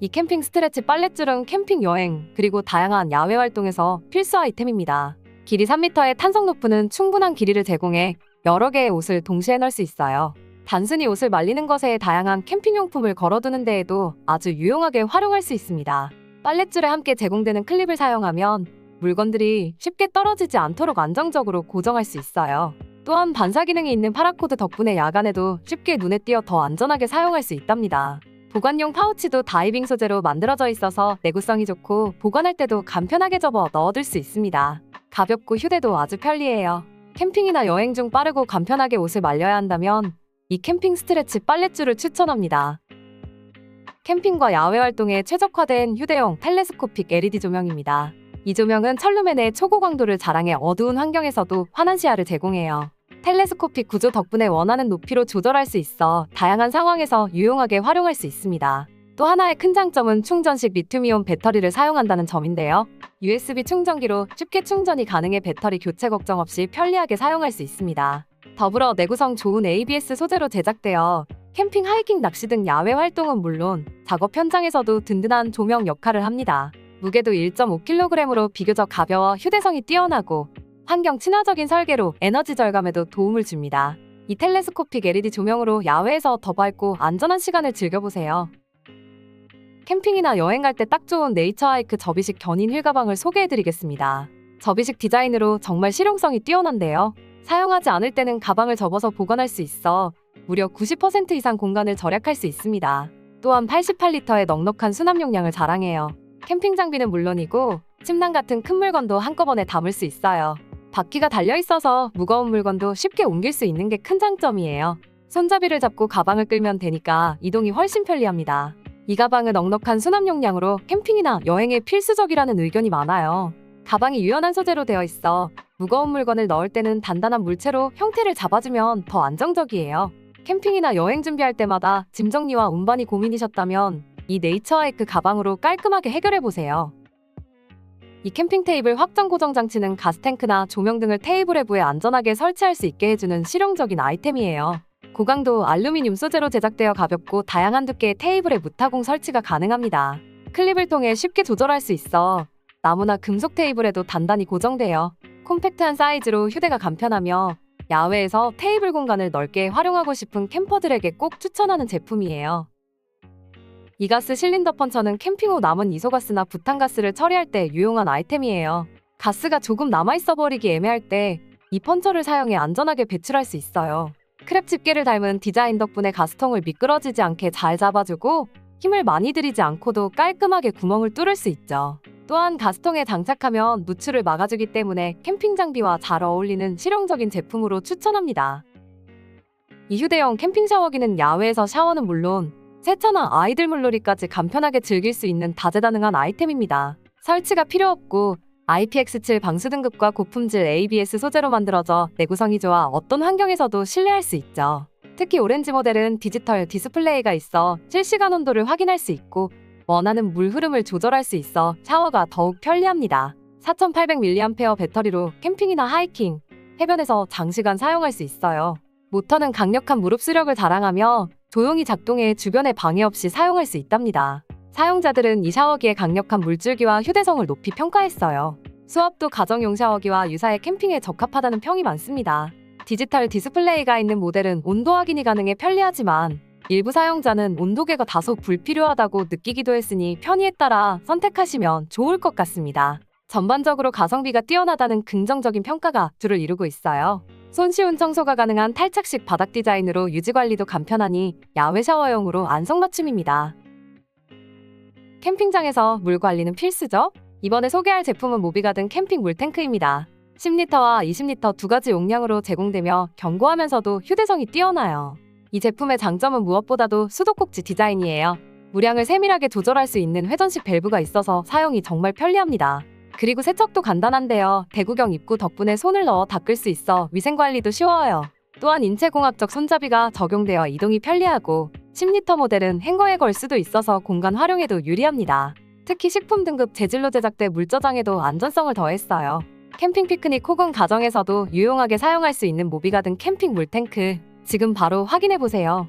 이 캠핑 스트레치 빨랫줄은 캠핑 여행, 그리고 다양한 야외 활동에서 필수 아이템입니다. 길이 3m의 탄성 노프는 충분한 길이를 제공해 여러 개의 옷을 동시에 넣을 수 있어요. 단순히 옷을 말리는 것에 다양한 캠핑용품을 걸어두는 데에도 아주 유용하게 활용할 수 있습니다. 빨랫줄에 함께 제공되는 클립을 사용하면 물건들이 쉽게 떨어지지 않도록 안정적으로 고정할 수 있어요. 또한 반사 기능이 있는 파라코드 덕분에 야간에도 쉽게 눈에 띄어 더 안전하게 사용할 수 있답니다. 보관용 파우치도 다이빙 소재로 만들어져 있어서 내구성이 좋고 보관할 때도 간편하게 접어 넣어둘 수 있습니다. 가볍고 휴대도 아주 편리해요. 캠핑이나 여행 중 빠르고 간편하게 옷을 말려야 한다면 이 캠핑 스트레치 빨랫줄을 추천합니다. 캠핑과 야외 활동에 최적화된 휴대용 텔레스코픽 LED 조명입니다. 이 조명은 철루맨의 초고광도를 자랑해 어두운 환경에서도 환한 시야를 제공해요. 텔레스코픽 구조 덕분에 원하는 높이로 조절할 수 있어 다양한 상황에서 유용하게 활용할 수 있습니다. 또 하나의 큰 장점은 충전식 리튬이온 배터리를 사용한다는 점인데요. USB 충전기로 쉽게 충전이 가능해 배터리 교체 걱정 없이 편리하게 사용할 수 있습니다. 더불어 내구성 좋은 ABS 소재로 제작되어 캠핑, 하이킹, 낚시 등 야외 활동은 물론 작업 현장에서도 든든한 조명 역할을 합니다. 무게도 1.5kg으로 비교적 가벼워 휴대성이 뛰어나고 환경 친화적인 설계로 에너지 절감에도 도움을 줍니다. 이 텔레스코픽 LED 조명으로 야외에서 더 밝고 안전한 시간을 즐겨보세요. 캠핑이나 여행 갈 때 딱 좋은 네이처 하이크 접이식 견인 휠 가방을 소개해드리겠습니다. 접이식 디자인으로 정말 실용성이 뛰어난데요. 사용하지 않을 때는 가방을 접어서 보관할 수 있어 무려 90% 이상 공간을 절약할 수 있습니다. 또한 88리터의 넉넉한 수납 용량을 자랑해요. 캠핑 장비는 물론이고 침낭 같은 큰 물건도 한꺼번에 담을 수 있어요. 바퀴가 달려 있어서 무거운 물건도 쉽게 옮길 수 있는 게 큰 장점이에요. 손잡이를 잡고 가방을 끌면 되니까 이동이 훨씬 편리합니다. 이 가방은 넉넉한 수납 용량으로 캠핑이나 여행에 필수적이라는 의견이 많아요. 가방이 유연한 소재로 되어 있어 무거운 물건을 넣을 때는 단단한 물체로 형태를 잡아주면 더 안정적이에요. 캠핑이나 여행 준비할 때마다 짐 정리와 운반이 고민이셨다면 이 네이처하이크 가방으로 깔끔하게 해결해 보세요. 이 캠핑 테이블 확정 고정 장치는 가스탱크나 조명 등을 테이블 외부에 안전하게 설치할 수 있게 해주는 실용적인 아이템이에요. 고강도 알루미늄 소재로 제작되어 가볍고 다양한 두께의 테이블에 무타공 설치가 가능합니다. 클립을 통해 쉽게 조절할 수 있어 나무나 금속 테이블에도 단단히 고정돼요. 콤팩트한 사이즈로 휴대가 간편하며 야외에서 테이블 공간을 넓게 활용하고 싶은 캠퍼들에게 꼭 추천하는 제품이에요. 이 가스 실린더 펀처는 캠핑 후 남은 이소가스나 부탄가스를 처리할 때 유용한 아이템이에요. 가스가 조금 남아있어 버리기 애매할 때 이 펀처를 사용해 안전하게 배출할 수 있어요. 크랩 집게를 닮은 디자인 덕분에 가스통을 미끄러지지 않게 잘 잡아주고 힘을 많이 들이지 않고도 깔끔하게 구멍을 뚫을 수 있죠. 또한 가스통에 장착하면 누출을 막아주기 때문에 캠핑 장비와 잘 어울리는 실용적인 제품으로 추천합니다. 이 휴대용 캠핑 샤워기는 야외에서 샤워는 물론 세차나 아이들 물놀이까지 간편하게 즐길 수 있는 다재다능한 아이템입니다. 설치가 필요 없고 IPX7 방수 등급과 고품질 ABS 소재로 만들어져 내구성이 좋아 어떤 환경에서도 신뢰할 수 있죠. 특히 오렌지 모델은 디지털 디스플레이가 있어 실시간 온도를 확인할 수 있고 원하는 물 흐름을 조절할 수 있어 샤워가 더욱 편리합니다. 4800mAh 배터리로 캠핑이나 하이킹, 해변에서 장시간 사용할 수 있어요. 모터는 강력한 무릎 수력을 자랑하며 조용히 작동해 주변에 방해 없이 사용할 수 있답니다. 사용자들은 이 샤워기의 강력한 물줄기와 휴대성을 높이 평가했어요. 수압도 가정용 샤워기와 유사해 캠핑에 적합하다는 평이 많습니다. 디지털 디스플레이가 있는 모델은 온도 확인이 가능해 편리하지만 일부 사용자는 온도계가 다소 불필요하다고 느끼기도 했으니 편의에 따라 선택하시면 좋을 것 같습니다. 전반적으로 가성비가 뛰어나다는 긍정적인 평가가 주를 이루고 있어요. 손쉬운 청소가 가능한 탈착식 바닥 디자인으로 유지 관리도 간편하니 야외 샤워용으로 안성맞춤입니다. 캠핑장에서 물 관리는 필수죠? 이번에 소개할 제품은 모비가 든 캠핑 물탱크입니다. 10리터와 20리터 두 가지 용량으로 제공되며 견고하면서도 휴대성이 뛰어나요. 이 제품의 장점은 무엇보다도 수도꼭지 디자인이에요. 물량을 세밀하게 조절할 수 있는 회전식 밸브가 있어서 사용이 정말 편리합니다. 그리고 세척도 간단한데요. 대구경 입구 덕분에 손을 넣어 닦을 수 있어 위생관리도 쉬워요. 또한 인체공학적 손잡이가 적용되어 이동이 편리하고 10리터 모델은 행거에 걸 수도 있어서 공간 활용에도 유리합니다. 특히 식품 등급 재질로 제작돼 물저장에도 안전성을 더했어요. 캠핑 피크닉 혹은 가정에서도 유용하게 사용할 수 있는 모비가 든 캠핑 물탱크 지금 바로 확인해 보세요.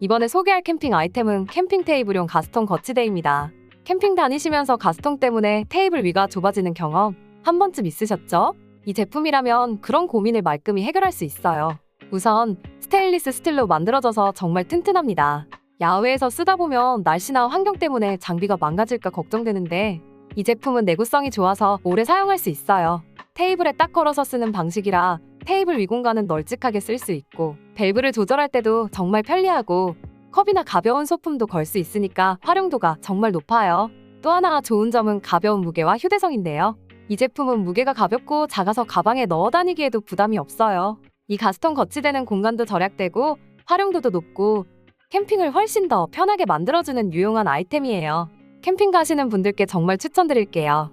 이번에 소개할 캠핑 아이템은 캠핑 테이블용 가스통 거치대입니다. 캠핑 다니시면서 가스통 때문에 테이블 위가 좁아지는 경험 한 번쯤 있으셨죠? 이 제품이라면 그런 고민을 말끔히 해결할 수 있어요. 우선 스테인리스 스틸로 만들어져서 정말 튼튼합니다. 야외에서 쓰다 보면 날씨나 환경 때문에 장비가 망가질까 걱정되는데 이 제품은 내구성이 좋아서 오래 사용할 수 있어요. 테이블에 딱 걸어서 쓰는 방식이라 테이블 위 공간은 널찍하게 쓸 수 있고 밸브를 조절할 때도 정말 편리하고 컵이나 가벼운 소품도 걸 수 있으니까 활용도가 정말 높아요. 또 하나 좋은 점은 가벼운 무게와 휴대성인데요. 이 제품은 무게가 가볍고 작아서 가방에 넣어 다니기에도 부담이 없어요. 이 가스통 거치대는 공간도 절약되고 활용도도 높고 캠핑을 훨씬 더 편하게 만들어주는 유용한 아이템이에요. 캠핑 가시는 분들께 정말 추천드릴게요.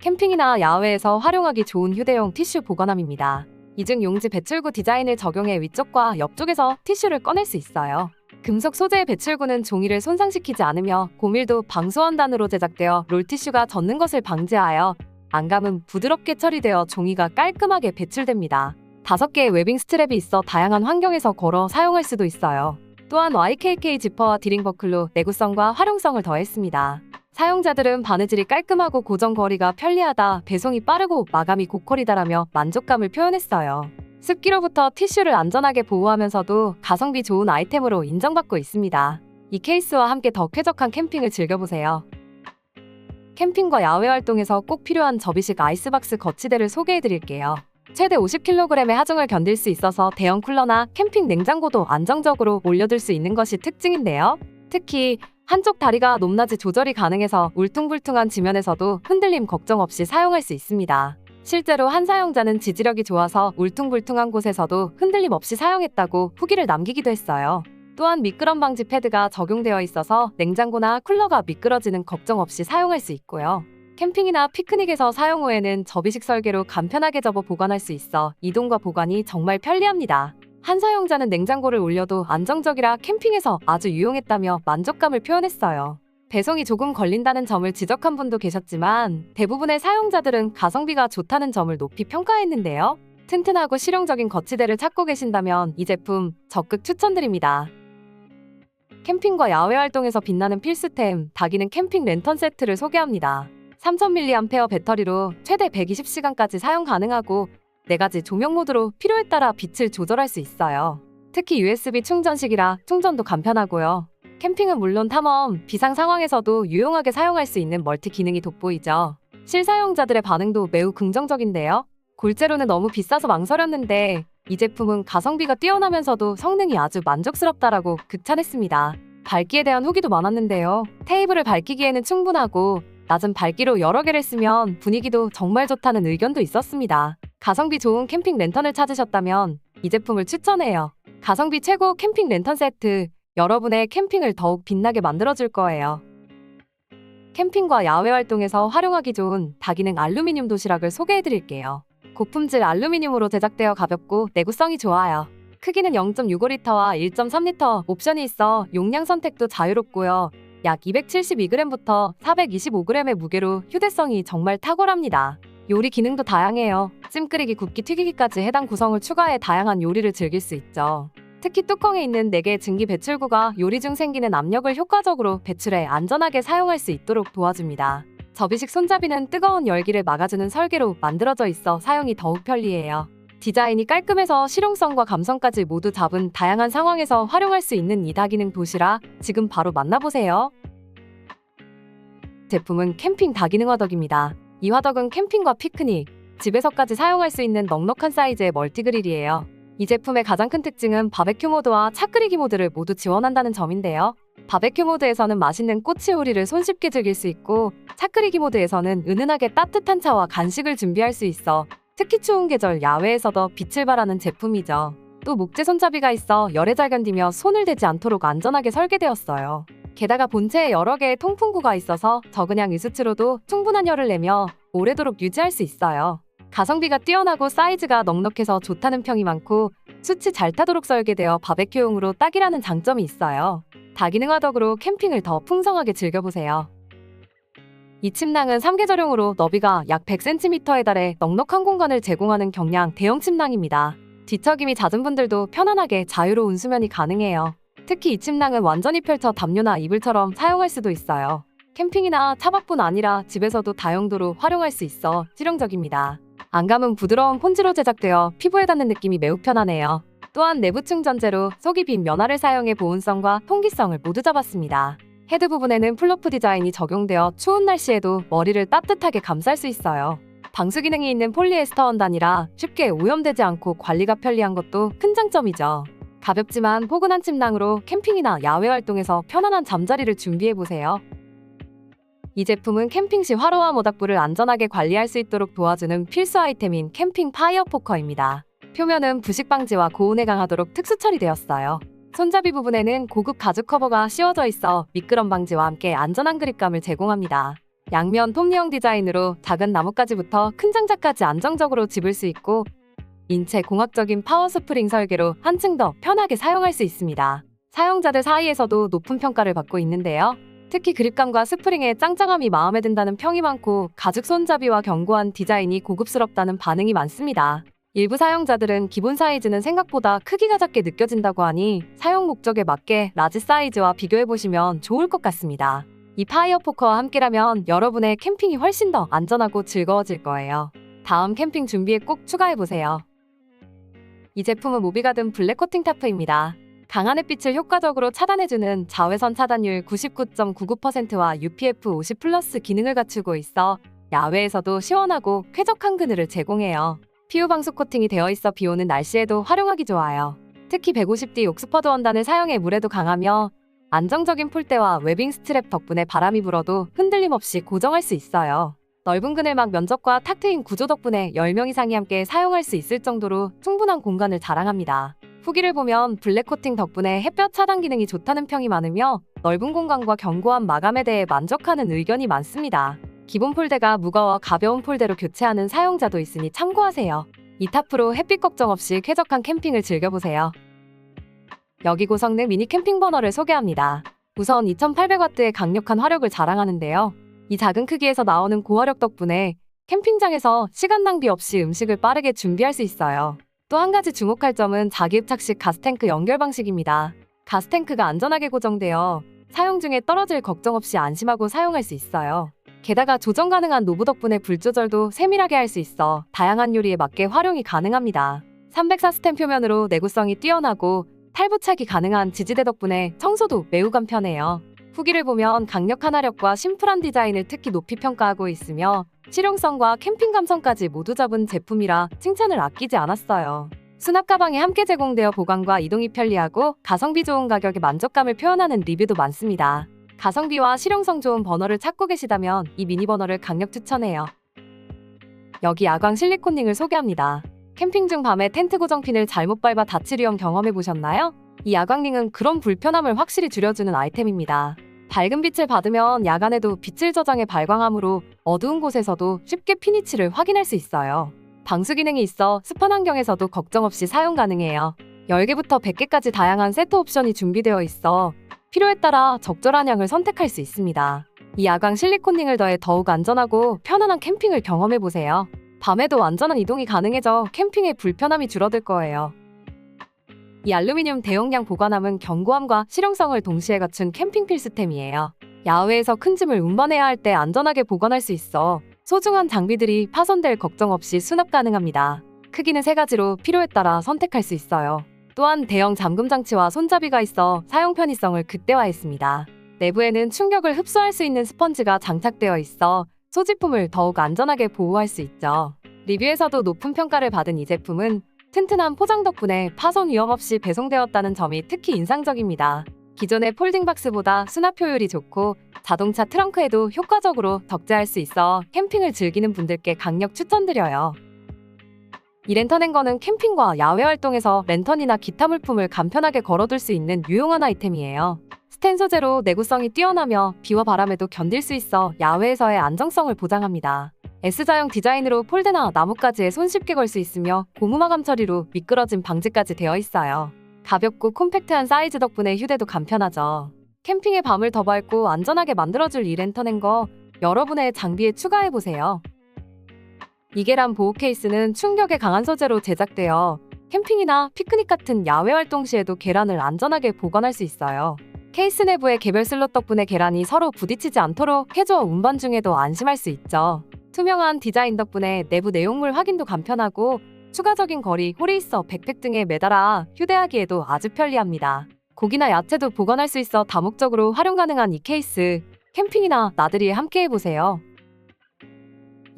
캠핑이나 야외에서 활용하기 좋은 휴대용 티슈 보관함입니다. 이중 용지 배출구 디자인을 적용해 위쪽과 옆쪽에서 티슈를 꺼낼 수 있어요. 금속 소재의 배출구는 종이를 손상시키지 않으며 고밀도 방수원단으로 제작되어 롤티슈가 젖는 것을 방지하여 안감은 부드럽게 처리되어 종이가 깔끔하게 배출됩니다. 다섯 개의 웨빙 스트랩이 있어 다양한 환경에서 걸어 사용할 수도 있어요. 또한 YKK 지퍼와 디링 버클로 내구성과 활용성을 더했습니다. 사용자들은 바느질이 깔끔하고 고정 거리가 편리하다, 배송이 빠르고 마감이 고퀄이다라며 만족감을 표현했어요. 습기로부터 티슈를 안전하게 보호하면서도 가성비 좋은 아이템으로 인정받고 있습니다. 이 케이스와 함께 더 쾌적한 캠핑을 즐겨보세요. 캠핑과 야외 활동에서 꼭 필요한 접이식 아이스박스 거치대를 소개해드릴게요. 최대 50kg의 하중을 견딜 수 있어서 대형 쿨러나 캠핑 냉장고도 안정적으로 올려둘 수 있는 것이 특징인데요. 특히 한쪽 다리가 높낮이 조절이 가능해서 울퉁불퉁한 지면에서도 흔들림 걱정 없이 사용할 수 있습니다. 실제로 한 사용자는 지지력이 좋아서 울퉁불퉁한 곳에서도 흔들림 없이 사용했다고 후기를 남기기도 했어요. 또한 미끄럼 방지 패드가 적용되어 있어서 냉장고나 쿨러가 미끄러지는 걱정 없이 사용할 수 있고요. 캠핑이나 피크닉에서 사용 후에는 접이식 설계로 간편하게 접어 보관할 수 있어 이동과 보관이 정말 편리합니다. 한 사용자는 냉장고를 올려도 안정적이라 캠핑에서 아주 유용했다며 만족감을 표현했어요. 배송이 조금 걸린다는 점을 지적한 분도 계셨지만 대부분의 사용자들은 가성비가 좋다는 점을 높이 평가했는데요. 튼튼하고 실용적인 거치대를 찾고 계신다면 이 제품 적극 추천드립니다. 캠핑과 야외 활동에서 빛나는 필수템 다기는 캠핑 랜턴 세트를 소개합니다. 3000mAh 배터리로 최대 120시간까지 사용 가능하고 4가지 조명 모드로 필요에 따라 빛을 조절할 수 있어요. 특히 USB 충전식이라 충전도 간편하고요. 캠핑은 물론 탐험, 비상 상황에서도 유용하게 사용할 수 있는 멀티 기능이 돋보이죠. 실사용자들의 반응도 매우 긍정적인데요. 골재로는 너무 비싸서 망설였는데 이 제품은 가성비가 뛰어나면서도 성능이 아주 만족스럽다라고 극찬했습니다. 밝기에 대한 후기도 많았는데요. 테이블을 밝히기에는 충분하고 낮은 밝기로 여러 개를 쓰면 분위기도 정말 좋다는 의견도 있었습니다. 가성비 좋은 캠핑 랜턴을 찾으셨다면 이 제품을 추천해요. 가성비 최고 캠핑 랜턴 세트. 여러분의 캠핑을 더욱 빛나게 만들어줄 거예요. 캠핑과 야외 활동에서 활용하기 좋은 다기능 알루미늄 도시락을 소개해드릴게요. 고품질 알루미늄으로 제작되어 가볍고 내구성이 좋아요. 크기는 0.65리터와 1.3리터 옵션이 있어 용량 선택도 자유롭고요. 약 272g부터 425g의 무게로 휴대성이 정말 탁월합니다. 요리 기능도 다양해요. 찜 끓이기, 굽기, 튀기기까지 해당 구성을 추가해 다양한 요리를 즐길 수 있죠. 특히 뚜껑에 있는 4개의 증기 배출구가 요리 중 생기는 압력을 효과적으로 배출해 안전하게 사용할 수 있도록 도와줍니다. 접이식 손잡이는 뜨거운 열기를 막아주는 설계로 만들어져 있어 사용이 더욱 편리해요. 디자인이 깔끔해서 실용성과 감성까지 모두 잡은 다양한 상황에서 활용할 수 있는 이 다기능 도시락 지금 바로 만나보세요. 제품은 캠핑 다기능 화덕입니다. 이 화덕은 캠핑과 피크닉, 집에서까지 사용할 수 있는 넉넉한 사이즈의 멀티그릴이에요. 이 제품의 가장 큰 특징은 바베큐 모드와 차 끓이기 모드를 모두 지원한다는 점인데요. 바베큐 모드에서는 맛있는 꼬치 요리를 손쉽게 즐길 수 있고 차 끓이기 모드에서는 은은하게 따뜻한 차와 간식을 준비할 수 있어 특히 추운 계절 야외에서 더 빛을 발하는 제품이죠. 또 목재 손잡이가 있어 열에 잘 견디며 손을 대지 않도록 안전하게 설계되었어요. 게다가 본체에 여러 개의 통풍구가 있어서 양 유수치로도 충분한 열을 내며 오래도록 유지할 수 있어요. 가성비가 뛰어나고 사이즈가 넉넉해서 좋다는 평이 많고 수치 잘 타도록 설계되어 바베큐용으로 딱이라는 장점이 있어요. 다기능 화 덕으로 캠핑을 더 풍성하게 즐겨보세요. 이 침낭은 3계절용으로 너비가 약 100cm에 달해 넉넉한 공간을 제공하는 경량 대형 침낭입니다. 뒤척임이 잦은 분들도 편안하게 자유로운 수면이 가능해요. 특히 이 침낭은 완전히 펼쳐 담요나 이불처럼 사용할 수도 있어요. 캠핑이나 차박뿐 아니라 집에서도 다용도로 활용할 수 있어 실용적입니다. 안감은 부드러운 폰지로 제작되어 피부에 닿는 느낌이 매우 편하네요. 또한 내부 충전재로 속이 빈 면화를 사용해 보온성과 통기성을 모두 잡았습니다. 헤드 부분에는 플로프 디자인이 적용되어 추운 날씨에도 머리를 따뜻하게 감쌀 수 있어요. 방수 기능이 있는 폴리에스터 원단이라 쉽게 오염되지 않고 관리가 편리한 것도 큰 장점이죠. 가볍지만 포근한 침낭으로 캠핑이나 야외 활동에서 편안한 잠자리를 준비해 보세요. 이 제품은 캠핑 시 화로와 모닥불을 안전하게 관리할 수 있도록 도와주는 필수 아이템인 캠핑 파이어 포커입니다. 표면은 부식 방지와 고온에 강하도록 특수 처리되었어요. 손잡이 부분에는 고급 가죽 커버가 씌워져 있어 미끄럼 방지와 함께 안전한 그립감을 제공합니다. 양면 톱니형 디자인으로 작은 나뭇가지부터 큰 장작까지 안정적으로 집을 수 있고 인체 공학적인 파워 스프링 설계로 한층 더 편하게 사용할 수 있습니다. 사용자들 사이에서도 높은 평가를 받고 있는데요. 특히 그립감과 스프링의 짱짱함이 마음에 든다는 평이 많고 가죽 손잡이와 견고한 디자인이 고급스럽다는 반응이 많습니다. 일부 사용자들은 기본 사이즈는 생각보다 크기가 작게 느껴진다고 하니 사용 목적에 맞게 라지 사이즈와 비교해보시면 좋을 것 같습니다. 이 파이어 포커와 함께라면 여러분의 캠핑이 훨씬 더 안전하고 즐거워질 거예요. 다음 캠핑 준비에 꼭 추가해보세요. 이 제품은 모비가든 블랙 코팅 타프입니다. 강한 햇빛을 효과적으로 차단해주는 자외선 차단율 99.99%와 UPF 50 플러스 기능을 갖추고 있어 야외에서도 시원하고 쾌적한 그늘을 제공해요. 피부 방수 코팅이 되어 있어 비 오는 날씨에도 활용하기 좋아요. 특히 150D 옥스퍼드 원단을 사용해 물에도 강하며 안정적인 폴대와 웨빙 스트랩 덕분에 바람이 불어도 흔들림 없이 고정할 수 있어요. 넓은 그늘막 면적과 탁 트인 구조 덕분에 10명 이상이 함께 사용할 수 있을 정도로 충분한 공간을 자랑합니다. 후기를 보면 블랙 코팅 덕분에 햇볕 차단 기능이 좋다는 평이 많으며 넓은 공간과 견고한 마감에 대해 만족하는 의견이 많습니다. 기본 폴대가 무거워 가벼운 폴대로 교체하는 사용자도 있으니 참고하세요. 이 타프로 햇빛 걱정 없이 쾌적한 캠핑을 즐겨보세요. 여기 고성능 미니 캠핑 버너를 소개합니다. 우선 2800W의 강력한 화력을 자랑하는데요. 이 작은 크기에서 나오는 고화력 덕분에 캠핑장에서 시간 낭비 없이 음식을 빠르게 준비할 수 있어요. 또 한 가지 주목할 점은 자기흡착식 가스탱크 연결 방식입니다. 가스탱크가 안전하게 고정되어 사용 중에 떨어질 걱정 없이 안심하고 사용할 수 있어요. 게다가 조정 가능한 노브 덕분에 불 조절도 세밀하게 할 수 있어 다양한 요리에 맞게 활용이 가능합니다. 304 스텐 표면으로 내구성이 뛰어나고 탈부착이 가능한 지지대 덕분에 청소도 매우 간편해요. 후기를 보면 강력한 화력과 심플한 디자인을 특히 높이 평가하고 있으며 실용성과 캠핑 감성까지 모두 잡은 제품이라 칭찬을 아끼지 않았어요. 수납 가방에 함께 제공되어 보관과 이동이 편리하고 가성비 좋은 가격에 만족감을 표현하는 리뷰도 많습니다. 가성비와 실용성 좋은 버너를 찾고 계시다면 이 미니 버너를 강력 추천해요. 여기 야광 실리콘링을 소개합니다. 캠핑 중 밤에 텐트 고정핀을 잘못 밟아 다칠 위험 경험해 보셨나요? 이 야광링은 그런 불편함을 확실히 줄여주는 아이템입니다. 밝은 빛을 받으면 야간에도 빛을 저장해 발광하므로 어두운 곳에서도 쉽게 피니치를 확인할 수 있어요. 방수 기능이 있어 습한 환경에서도 걱정 없이 사용 가능해요. 10개부터 100개까지 다양한 세트 옵션이 준비되어 있어 필요에 따라 적절한 양을 선택할 수 있습니다. 이 야광 실리콘링을 더해 더욱 안전하고 편안한 캠핑을 경험해 보세요. 밤에도 안전한 이동이 가능해져 캠핑의 불편함이 줄어들 거예요. 이 알루미늄 대용량 보관함은 견고함과 실용성을 동시에 갖춘 캠핑 필수템이에요. 야외에서 큰 짐을 운반해야 할 때 안전하게 보관할 수 있어 소중한 장비들이 파손될 걱정 없이 수납 가능합니다. 크기는 세 가지로 필요에 따라 선택할 수 있어요. 또한 대형 잠금 장치와 손잡이가 있어 사용 편의성을 극대화했습니다. 내부에는 충격을 흡수할 수 있는 스펀지가 장착되어 있어 소지품을 더욱 안전하게 보호할 수 있죠. 리뷰에서도 높은 평가를 받은 이 제품은 튼튼한 포장 덕분에 파손 위험 없이 배송되었다는 점이 특히 인상적입니다. 기존의 폴딩 박스보다 수납 효율이 좋고 자동차 트렁크에도 효과적으로 적재할 수 있어 캠핑을 즐기는 분들께 강력 추천드려요. 이 랜턴 행거는 캠핑과 야외 활동에서 랜턴이나 기타 물품을 간편하게 걸어둘 수 있는 유용한 아이템이에요. 스텐 소재로 내구성이 뛰어나며 비와 바람에도 견딜 수 있어 야외에서의 안정성을 보장합니다. S자형 디자인으로 폴대나 나뭇가지에 손쉽게 걸 수 있으며 고무마감 처리로 미끄러짐 방지까지 되어 있어요. 가볍고 콤팩트한 사이즈 덕분에 휴대도 간편하죠. 캠핑의 밤을 더 밝고 안전하게 만들어줄 이 랜턴 행거 여러분의 장비에 추가해보세요. 이계란 보호 케이스는 충격에 강한 소재로 제작되어 캠핑이나 피크닉 같은 야외 활동 시에도 계란을 안전하게 보관할 수 있어요. 케이스 내부의 개별 슬롯 덕분에 계란이 서로 부딪히지 않도록 해저 운반 중에도 안심할 수 있죠. 투명한 디자인 덕분에 내부 내용물 확인도 간편하고 추가적인 거리, 홀이 있어 백팩 등에 매달아 휴대하기에도 아주 편리합니다. 고기나 야채도 보관할 수 있어 다목적으로 활용 가능한 이 케이스. 캠핑이나 나들이에 함께 해보세요.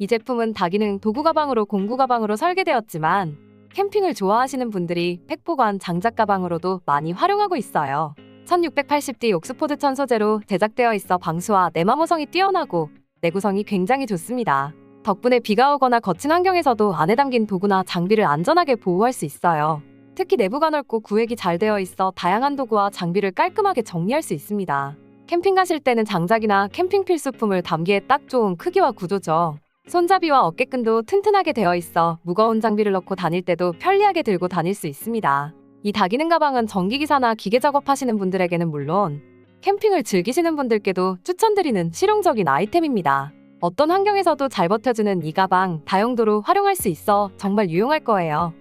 이 제품은 다기능 도구 가방으로 공구 가방으로 설계되었지만 캠핑을 좋아하시는 분들이 팩 보관 장작 가방으로도 많이 활용하고 있어요. 1680D 옥스포드 천 소재로 제작되어 있어 방수와 내마모성이 뛰어나고 내구성이 굉장히 좋습니다. 덕분에 비가 오거나 거친 환경에서도 안에 담긴 도구나 장비를 안전하게 보호할 수 있어요. 특히 내부가 넓고 구획이 잘 되어 있어 다양한 도구와 장비를 깔끔하게 정리할 수 있습니다. 캠핑 가실 때는 장작이나 캠핑 필수품을 담기에 딱 좋은 크기와 구조죠. 손잡이와 어깨끈도 튼튼하게 되어 있어 무거운 장비를 넣고 다닐 때도 편리하게 들고 다닐 수 있습니다. 이 다기능 가방은 전기기사나 기계 작업하시는 분들에게는 물론 캠핑을 즐기시는 분들께도 추천드리는 실용적인 아이템입니다. 어떤 환경에서도 잘 버텨주는 이 가방 다용도로 활용할 수 있어 정말 유용할 거예요.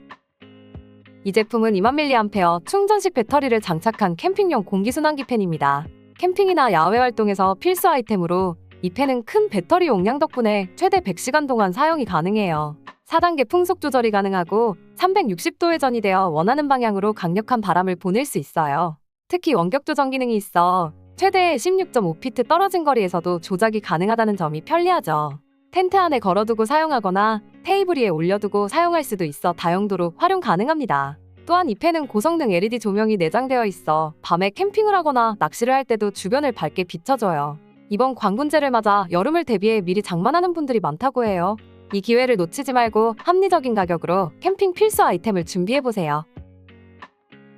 이 제품은 2만 mAh 충전식 배터리를 장착한 캠핑용 공기순환기 팬입니다. 캠핑이나 야외 활동에서 필수 아이템으로 이 팬은 큰 배터리 용량 덕분에 최대 100시간 동안 사용이 가능해요. 4단계 풍속 조절이 가능하고 360도 회전이 되어 원하는 방향으로 강력한 바람을 보낼 수 있어요. 특히 원격 조정 기능이 있어 최대 16.5피트 떨어진 거리에서도 조작이 가능하다는 점이 편리하죠. 텐트 안에 걸어두고 사용하거나 테이블 위에 올려두고 사용할 수도 있어 다용도로 활용 가능합니다. 또한 이 팬은 고성능 LED 조명이 내장되어 있어 밤에 캠핑을 하거나 낚시를 할 때도 주변을 밝게 비춰줘요. 이번 광군제를 맞아 여름을 대비해 미리 장만하는 분들이 많다고 해요. 이 기회를 놓치지 말고 합리적인 가격으로 캠핑 필수 아이템을 준비해보세요.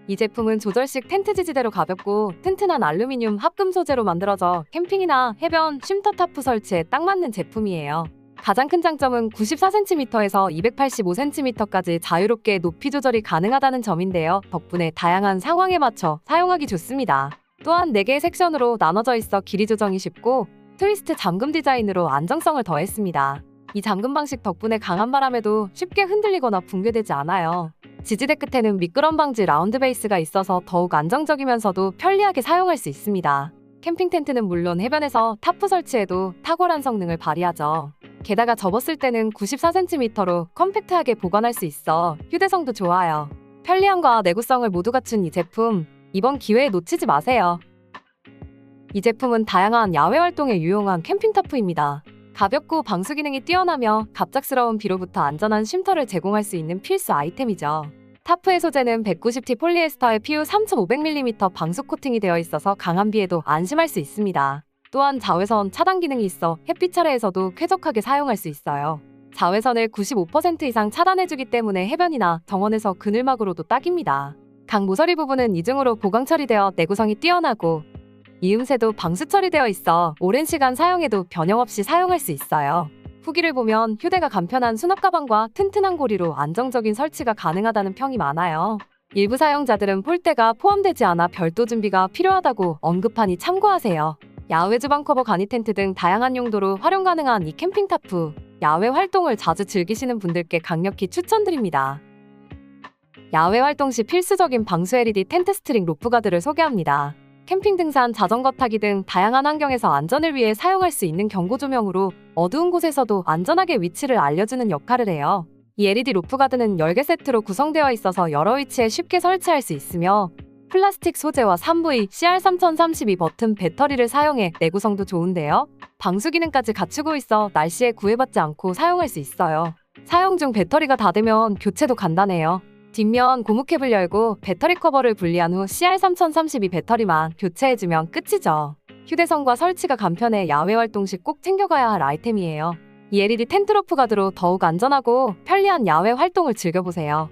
이 제품은 조절식 텐트 지지대로 가볍고 튼튼한 알루미늄 합금 소재로 만들어져 캠핑이나 해변, 쉼터 타프 설치에 딱 맞는 제품이에요. 가장 큰 장점은 94cm에서 285cm까지 자유롭게 높이 조절이 가능하다는 점인데요. 덕분에 다양한 상황에 맞춰 사용하기 좋습니다. 또한 4개의 섹션으로 나눠져 있어 길이 조정이 쉽고 트위스트 잠금 디자인으로 안정성을 더했습니다. 이 잠금 방식 덕분에 강한 바람에도 쉽게 흔들리거나 붕괴되지 않아요. 지지대 끝에는 미끄럼 방지 라운드 베이스가 있어서 더욱 안정적이면서도 편리하게 사용할 수 있습니다. 캠핑 텐트는 물론 해변에서 타프 설치에도 탁월한 성능을 발휘하죠. 게다가 접었을 때는 94cm로 컴팩트하게 보관할 수 있어 휴대성도 좋아요. 편리함과 내구성을 모두 갖춘 이 제품 이번 기회에 놓치지 마세요. 이 제품은 다양한 야외 활동에 유용한 캠핑 타프입니다. 가볍고 방수 기능이 뛰어나며 갑작스러운 비로부터 안전한 쉼터를 제공할 수 있는 필수 아이템이죠. 타프의 소재는 190T 폴리에스터에 PU 3500mm 방수 코팅이 되어 있어서 강한 비에도 안심할 수 있습니다. 또한 자외선 차단 기능이 있어 햇빛 차례에서도 쾌적하게 사용할 수 있어요. 자외선을 95% 이상 차단해주기 때문에 해변이나 정원에서 그늘막으로도 딱입니다. 각 모서리 부분은 이중으로 보강 처리되어 내구성이 뛰어나고 이음새도 방수 처리되어 있어 오랜 시간 사용해도 변형 없이 사용할 수 있어요. 후기를 보면 휴대가 간편한 수납 가방과 튼튼한 고리로 안정적인 설치가 가능하다는 평이 많아요. 일부 사용자들은 폴대가 포함되지 않아 별도 준비가 필요하다고 언급하니 참고하세요. 야외 주방 커버 간이 텐트 등 다양한 용도로 활용 가능한 이 캠핑 타프. 야외 활동을 자주 즐기시는 분들께 강력히 추천드립니다. 야외 활동 시 필수적인 방수 LED 텐트 스트링 로프 가드를 소개합니다. 캠핑 등산, 자전거 타기 등 다양한 환경에서 안전을 위해 사용할 수 있는 경고 조명으로 어두운 곳에서도 안전하게 위치를 알려주는 역할을 해요. 이 LED 로프 가드는 10개 세트로 구성되어 있어서 여러 위치에 쉽게 설치할 수 있으며 플라스틱 소재와 3V CR3032 버튼 배터리를 사용해 내구성도 좋은데요. 방수 기능까지 갖추고 있어 날씨에 구애받지 않고 사용할 수 있어요. 사용 중 배터리가 다 되면 교체도 간단해요. 뒷면 고무캡을 열고 배터리 커버를 분리한 후 CR3032 배터리만 교체해주면 끝이죠. 휴대성과 설치가 간편해 야외 활동 시 꼭 챙겨가야 할 아이템이에요. 이 LED 텐트 로프 가드로 더욱 안전하고 편리한 야외 활동을 즐겨보세요.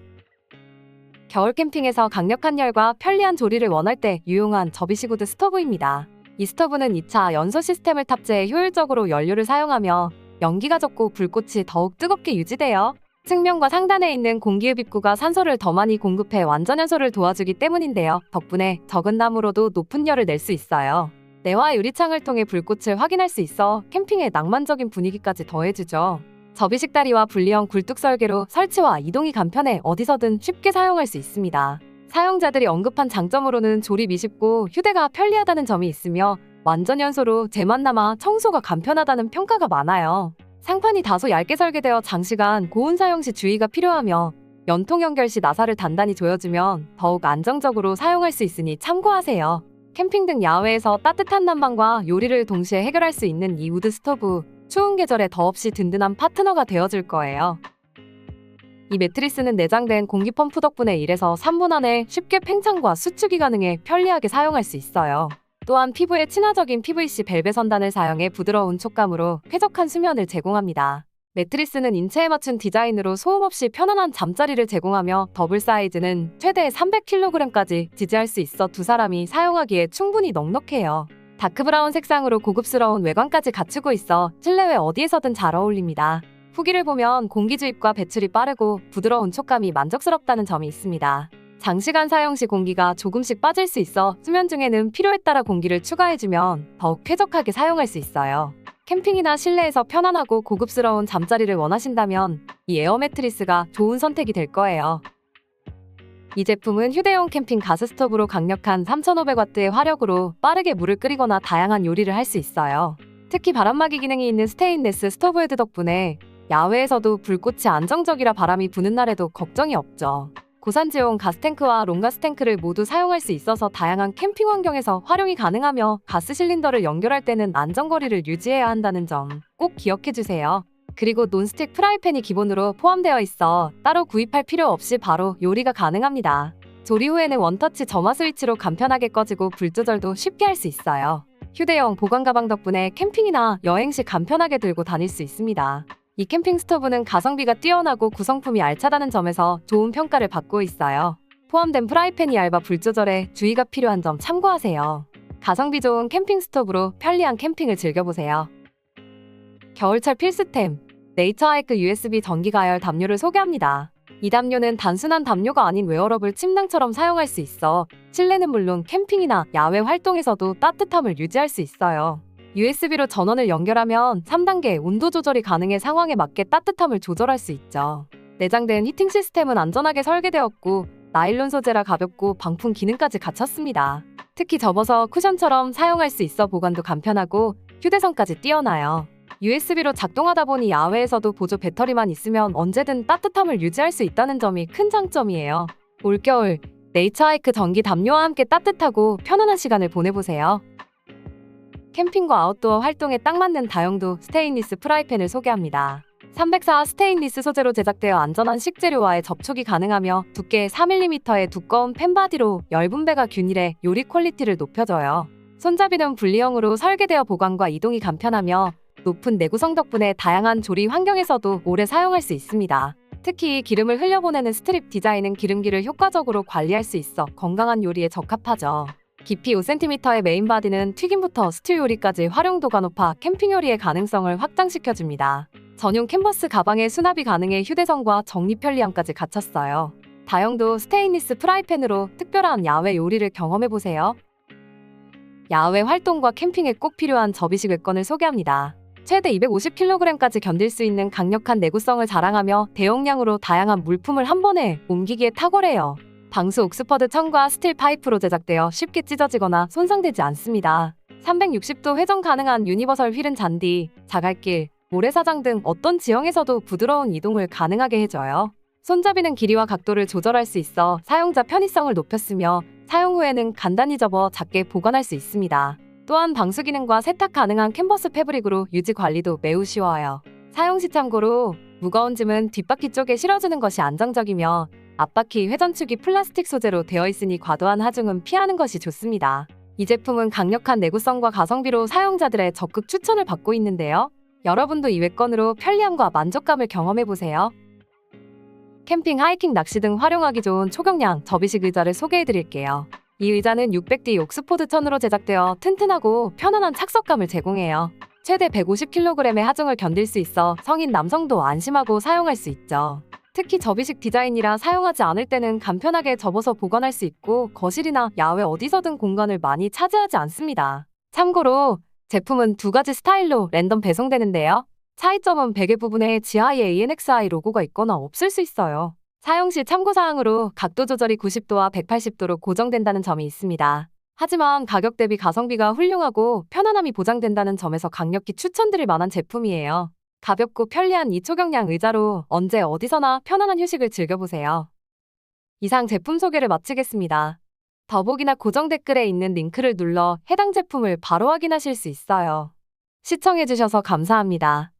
겨울 캠핑에서 강력한 열과 편리한 조리를 원할 때 유용한 접이시구드 스토브입니다. 이 스토브는 2차 연소 시스템을 탑재해 효율적으로 연료를 사용하며 연기가 적고 불꽃이 더욱 뜨겁게 유지돼요. 측면과 상단에 있는 공기흡입구가 산소를 더 많이 공급해 완전 연소를 도와주기 때문인데요. 덕분에 적은 나무로도 높은 열을 낼 수 있어요. 내화 유리창을 통해 불꽃을 확인할 수 있어 캠핑에 낭만적인 분위기까지 더해주죠. 접이식 다리와 분리형 굴뚝 설계로 설치와 이동이 간편해 어디서든 쉽게 사용할 수 있습니다. 사용자들이 언급한 장점으로는 조립이 쉽고 휴대가 편리하다는 점이 있으며 완전 연소로 재만 남아 청소가 간편하다는 평가가 많아요. 상판이 다소 얇게 설계되어 장시간 고온 사용 시 주의가 필요하며 연통 연결 시 나사를 단단히 조여주면 더욱 안정적으로 사용할 수 있으니 참고하세요. 캠핑 등 야외에서 따뜻한 난방과 요리를 동시에 해결할 수 있는 이 우드 스토브, 추운 계절에 더없이 든든한 파트너가 되어줄 거예요. 이 매트리스는 내장된 공기 펌프 덕분에 1에서 3분 안에 쉽게 팽창과 수축이 가능해 편리하게 사용할 수 있어요. 또한 피부에 친화적인 PVC 벨벳 선단을 사용해 부드러운 촉감으로 쾌적한 수면을 제공합니다. 매트리스는 인체에 맞춘 디자인으로 소음 없이 편안한 잠자리를 제공하며 더블 사이즈는 최대 300kg까지 지지할 수 있어 두 사람이 사용하기에 충분히 넉넉해요. 다크브라운 색상으로 고급스러운 외관까지 갖추고 있어 실내외 어디에서든 잘 어울립니다. 후기를 보면 공기 주입과 배출이 빠르고 부드러운 촉감이 만족스럽다는 점이 있습니다. 장시간 사용 시 공기가 조금씩 빠질 수 있어 수면 중에는 필요에 따라 공기를 추가해주면 더욱 쾌적하게 사용할 수 있어요. 캠핑이나 실내에서 편안하고 고급스러운 잠자리를 원하신다면 이 에어 매트리스가 좋은 선택이 될 거예요. 이 제품은 휴대용 캠핑 가스 스토브로 강력한 3500W의 화력으로 빠르게 물을 끓이거나 다양한 요리를 할 수 있어요. 특히 바람막이 기능이 있는 스테인레스 스토브 헤드 덕분에 야외에서도 불꽃이 안정적이라 바람이 부는 날에도 걱정이 없죠. 고산지온 가스탱크와 롱가스탱크를 모두 사용할 수 있어서 다양한 캠핑 환경에서 활용이 가능하며 가스 실린더를 연결할 때는 안전거리를 유지해야 한다는 점 꼭 기억해 주세요. 그리고 논스틱 프라이팬이 기본으로 포함되어 있어 따로 구입할 필요 없이 바로 요리가 가능합니다. 조리 후에는 원터치 점화 스위치로 간편하게 꺼지고 불 조절도 쉽게 할 수 있어요. 휴대용 보관 가방 덕분에 캠핑이나 여행 시 간편하게 들고 다닐 수 있습니다. 이 캠핑 스토브는 가성비가 뛰어나고 구성품이 알차다는 점에서 좋은 평가를 받고 있어요. 포함된 프라이팬이 얇아 불 조절에 주의가 필요한 점 참고하세요. 가성비 좋은 캠핑 스토브로 편리한 캠핑을 즐겨보세요. 겨울철 필수템 네이처하이크 USB 전기 가열 담요를 소개합니다. 이 담요는 단순한 담요가 아닌 웨어러블 침낭처럼 사용할 수 있어 실내는 물론 캠핑이나 야외 활동에서도 따뜻함을 유지할 수 있어요. USB로 전원을 연결하면 3단계 온도 조절이 가능해 상황에 맞게 따뜻함을 조절할 수 있죠. 내장된 히팅 시스템은 안전하게 설계되었고 나일론 소재라 가볍고 방풍 기능까지 갖췄습니다. 특히 접어서 쿠션처럼 사용할 수 있어 보관도 간편하고 휴대성까지 뛰어나요. USB로 작동하다 보니 야외에서도 보조 배터리만 있으면 언제든 따뜻함을 유지할 수 있다는 점이 큰 장점이에요. 올겨울 네이처하이크 전기 담요와 함께 따뜻하고 편안한 시간을 보내보세요. 캠핑과 아웃도어 활동에 딱 맞는 다용도 스테인리스 프라이팬을 소개합니다. 304 스테인리스 소재로 제작되어 안전한 식재료와의 접촉이 가능하며 두께 4mm의 두꺼운 펜바디로 엷은 배가 균일해 요리 퀄리티를 높여줘요. 손잡이는 분리형으로 설계되어 보관과 이동이 간편하며 높은 내구성 덕분에 다양한 조리 환경에서도 오래 사용할 수 있습니다. 특히 기름을 흘려보내는 스트립 디자인은 기름기를 효과적으로 관리할 수 있어 건강한 요리에 적합하죠. 깊이 5cm의 메인 바디는 튀김부터 스튜 요리까지 활용도가 높아 캠핑 요리의 가능성을 확장시켜줍니다. 전용 캔버스 가방에 수납이 가능해 휴대성과 정리 편리함까지 갖췄어요. 다용도 스테인리스 프라이팬으로 특별한 야외 요리를 경험해보세요. 야외 활동과 캠핑에 꼭 필요한 접이식 외건을 소개합니다. 최대 250kg까지 견딜 수 있는 강력한 내구성을 자랑하며 대용량으로 다양한 물품을 한 번에 옮기기에 탁월해요. 방수 옥스퍼드 천과 스틸 파이프로 제작되어 쉽게 찢어지거나 손상되지 않습니다. 360도 회전 가능한 유니버설 휠은 잔디, 자갈길, 모래사장 등 어떤 지형에서도 부드러운 이동을 가능하게 해줘요. 손잡이는 길이와 각도를 조절할 수 있어 사용자 편의성을 높였으며 사용 후에는 간단히 접어 작게 보관할 수 있습니다. 또한 방수 기능과 세탁 가능한 캔버스 패브릭으로 유지 관리도 매우 쉬워요. 사용 시 참고로 무거운 짐은 뒷바퀴 쪽에 실어주는 것이 안정적이며 앞바퀴 회전축이 플라스틱 소재로 되어 있으니 과도한 하중은 피하는 것이 좋습니다. 이 제품은 강력한 내구성과 가성비로 사용자들의 적극 추천을 받고 있는데요. 여러분도 이 외건으로 편리함과 만족감을 경험해보세요. 캠핑, 하이킹, 낚시 등 활용하기 좋은 초경량 접이식 의자를 소개해드릴게요. 이 의자는 600D 옥스포드 천으로 제작되어 튼튼하고 편안한 착석감을 제공해요. 최대 150kg의 하중을 견딜 수 있어 성인 남성도 안심하고 사용할 수 있죠. 특히 접이식 디자인이라 사용하지 않을 때는 간편하게 접어서 보관할 수 있고 거실이나 야외 어디서든 공간을 많이 차지하지 않습니다. 참고로 제품은 두 가지 스타일로 랜덤 배송되는데요. 차이점은 베개 부분에 GI ANXI 로고가 있거나 없을 수 있어요. 사용 시 참고사항으로 각도 조절이 90도와 180도로 고정된다는 점이 있습니다. 하지만 가격 대비 가성비가 훌륭하고 편안함이 보장된다는 점에서 강력히 추천드릴 만한 제품이에요. 가볍고 편리한 이 초경량 의자로 언제 어디서나 편안한 휴식을 즐겨보세요. 이상 제품 소개를 마치겠습니다. 더보기나 고정 댓글에 있는 링크를 눌러 해당 제품을 바로 확인하실 수 있어요. 시청해주셔서 감사합니다.